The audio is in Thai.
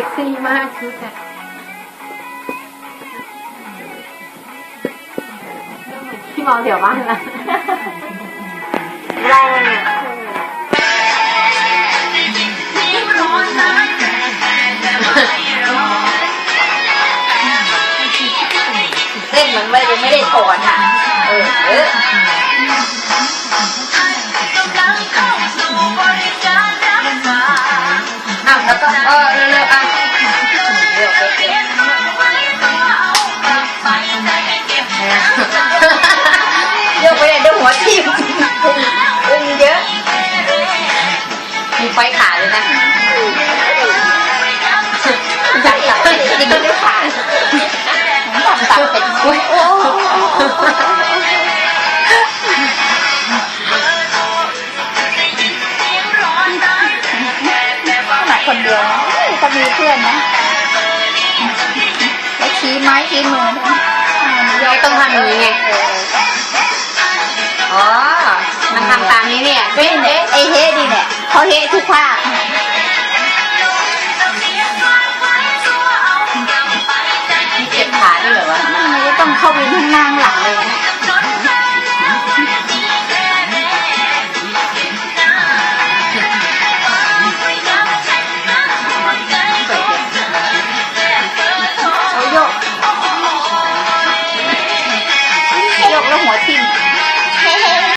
ซ็กซี่มากชุดอะพี่มองเดี๋ยวบ้างละแรงอะเล่นมันไม่ได้ไม่ได้ถอนอะ เออ ทิ่มอึ้งเยอะ มีไฟขาเลยนะจับจับจริงๆไม่ขาดจับจับเป็นโอ้โหหนักคนเดียวนะถ้ามีเพื่อนนะแล้วชี้ไม้ชี้มือนะเราต้องทำอย่างนี้ไง เป็นเด็กไอเฮดีเนี่ยเขาเฮทุกภาคเจ็บขาด้เหรอวะมัต้องเข้าไปนั่งหลังเลยนะยกแล้วหัวทิ่ม